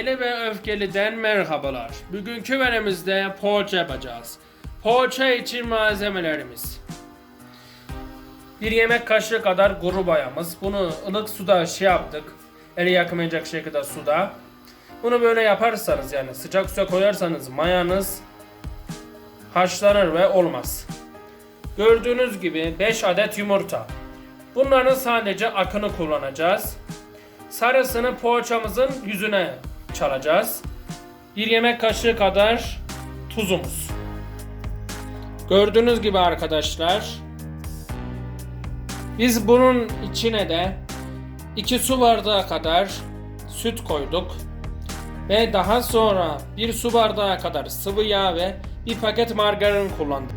Deli ve Öfkeli'den merhabalar. Bugünkü menümüzde poğaça yapacağız. Poğaça için malzemelerimiz. Bir yemek kaşığı kadar kuru bayamız. Bunu ılık suda şey yaptık. Eli yakmayacak şekilde suda. Bunu böyle yaparsanız yani sıcak suya koyarsanız mayanız haşlanır ve olmaz. Gördüğünüz gibi 5 adet yumurta. Bunların sadece akını kullanacağız. Sarısını poğaçamızın yüzüne çalacağız. Bir yemek kaşığı kadar tuzumuz. Gördüğünüz gibi arkadaşlar biz bunun içine de 2 su bardağı kadar süt koyduk. Ve daha sonra bir su bardağı kadar sıvı yağ ve bir paket margarin kullandık.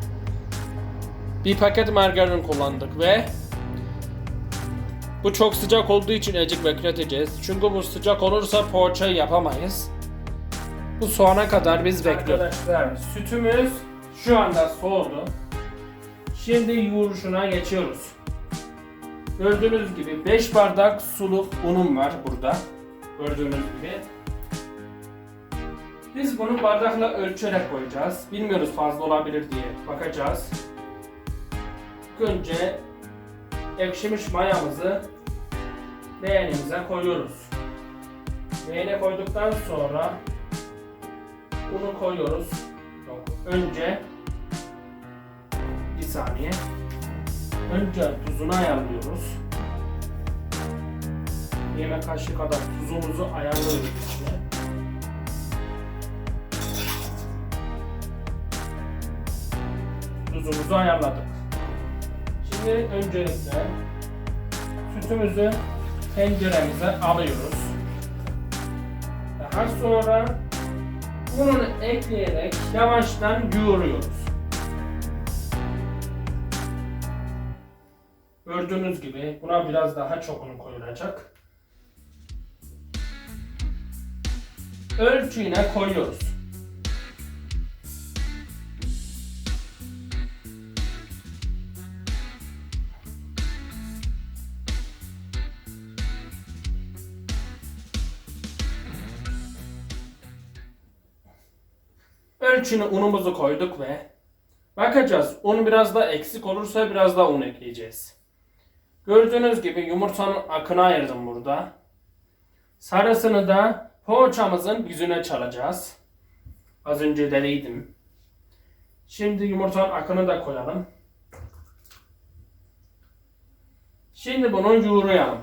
Bir paket margarin kullandık ve bu çok sıcak olduğu için ecik bekleteceğiz. Çünkü bu sıcak olursa poğaçayı yapamayız. Bu soğana kadar biz bekliyoruz. Arkadaşlar sütümüz şu anda soğudu. Şimdi yoğuruşuna geçiyoruz. Gördüğünüz gibi 5 bardak suluk unum var burada. Gördüğünüz gibi. Biz bunu bardakla ölçerek koyacağız. Bilmiyoruz fazla olabilir diye bakacağız. Önce ekşimiş mayamızı leğenimize koyuyoruz. Leğene koyduktan sonra unu koyuyoruz. Yok, önce bir saniye. Önce tuzunu ayarlıyoruz. Yemek kaşığı kadar tuzumuzu ayarlıyoruz içine. Tuzumuzu ayarladık. Şimdi öncelikle sütümüzü tenceremize alıyoruz. Daha sonra ununu ekleyerek yavaştan yoğuruyoruz. Gördüğünüz gibi buna biraz daha çok un koyulacak. Ölçüyüne koyuyoruz. Ölçünü unumuzu koyduk ve bakacağız. Un biraz da eksik olursa biraz daha un ekleyeceğiz. Gördüğünüz gibi yumurtanın akını ayırdım burada. Sarısını da poğaçamızın yüzüne çalacağız. Az önce deneydim. Şimdi yumurtanın akını da koyalım. Şimdi bunu yoğurayalım.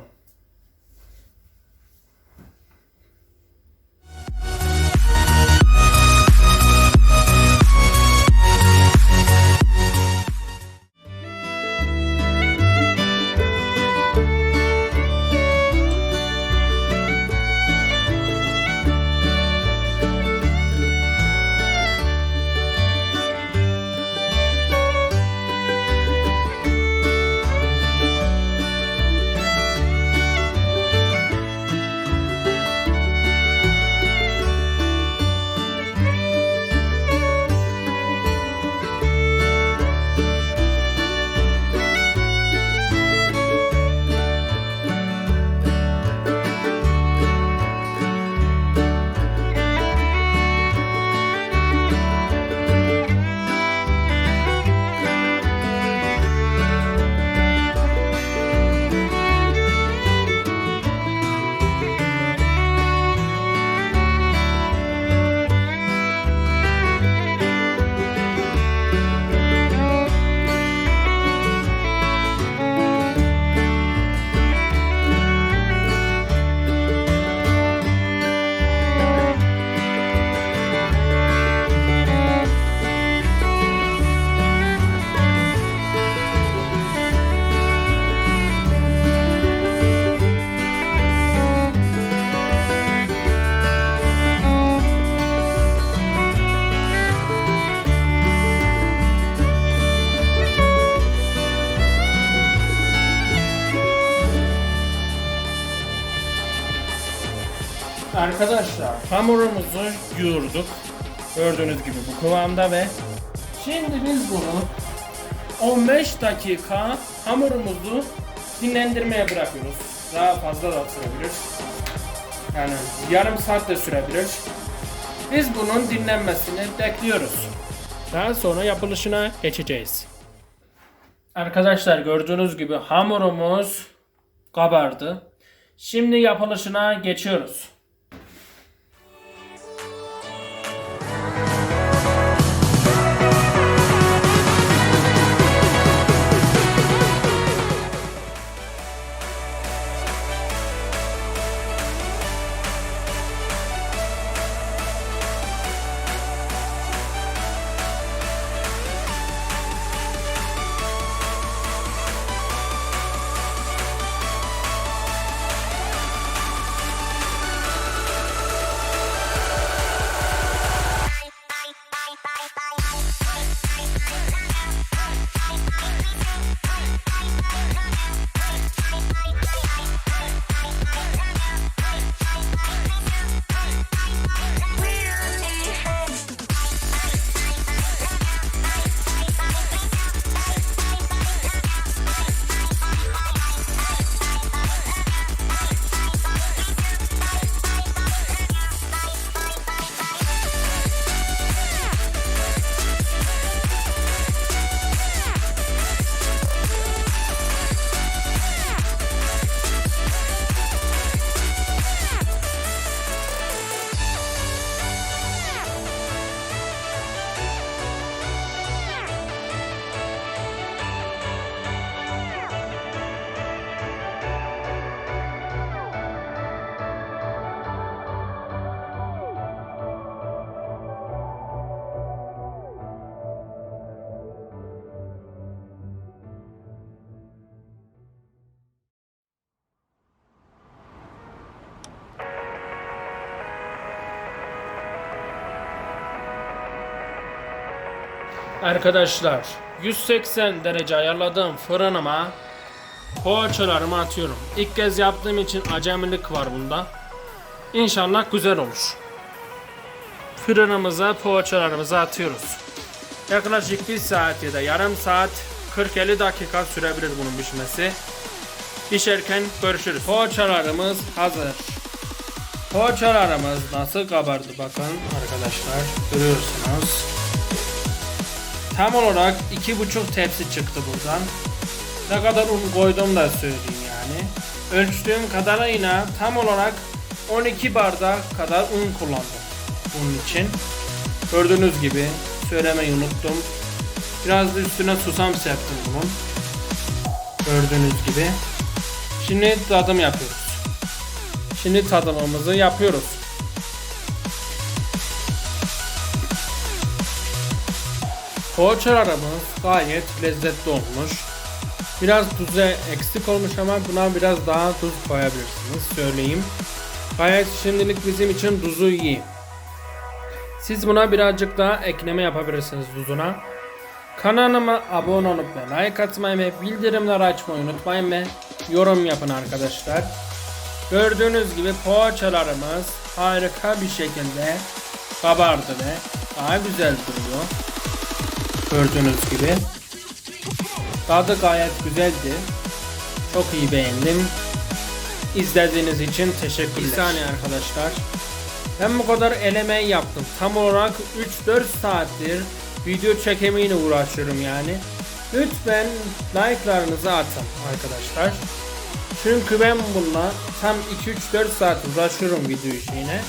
Arkadaşlar hamurumuzu yoğurduk. Gördüğünüz gibi bu kıvamda ve şimdi biz bunu 15 dakika hamurumuzu dinlendirmeye bırakıyoruz. Daha fazla da sürebilir. Yani yarım saat de sürebilir. Biz bunun dinlenmesini bekliyoruz. Daha sonra yapılışına geçeceğiz. Arkadaşlar gördüğünüz gibi hamurumuz kabardı. Şimdi yapılışına geçiyoruz. Arkadaşlar 180 derece ayarladığım fırınıma poğaçalarımı atıyorum. İlk kez yaptığım için acemilik var bunda. İnşallah güzel olur. Fırınımıza poğaçalarımızı atıyoruz. Yaklaşık 1 saat ya da yarım saat 40-50 dakika sürebilir bunun pişmesi. Pişerken görüşürüz. Poğaçalarımız hazır. Poğaçalarımız nasıl kabardı bakın arkadaşlar. Görüyorsunuz. Tam olarak iki buçuk tepsi çıktı buradan. Ne kadar un koydum da söyleyeyim yani. Ölçtüğüm kadarıyla tam olarak 12 bardak kadar un kullandım bunun için. Gördüğünüz gibi söylemeyi unuttum. Biraz da üstüne susam serptim bunun. Gördüğünüz gibi. Şimdi tadım yapıyoruz. Şimdi tadımımızı yapıyoruz. Poğaçalarımız gayet lezzetli olmuş. Biraz tuzu eksik olmuş ama buna biraz daha tuz koyabilirsiniz söyleyeyim. Gayet şimdilik bizim için tuzu iyi. Siz buna birazcık daha ekleme yapabilirsiniz tuzuna. Kanalıma abone olup ve like atmayı ve bildirimleri açmayı unutmayın ve yorum yapın arkadaşlar. Gördüğünüz gibi poğaçalarımız harika bir şekilde kabardı ve daha güzel duruyor. Gördüğünüz gibi. Tadı gayet güzeldi. Çok iyi beğendim. İzlediğiniz için teşekkürler. Bir saniye arkadaşlar. Ben bu kadar elemeyi yaptım. Tam olarak 3-4 saattir video çekimiyle uğraşıyorum yani. Lütfen like'larınızı atın arkadaşlar. Çünkü ben bununla tam 2-3-4 saat uğraşıyorum video işine.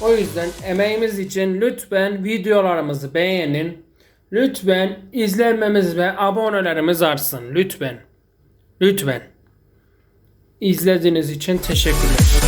O yüzden emeğimiz için lütfen videolarımızı beğenin. Lütfen izlenmemiz ve abonelerimiz artsın. Lütfen. Lütfen. İzlediğiniz için teşekkürler.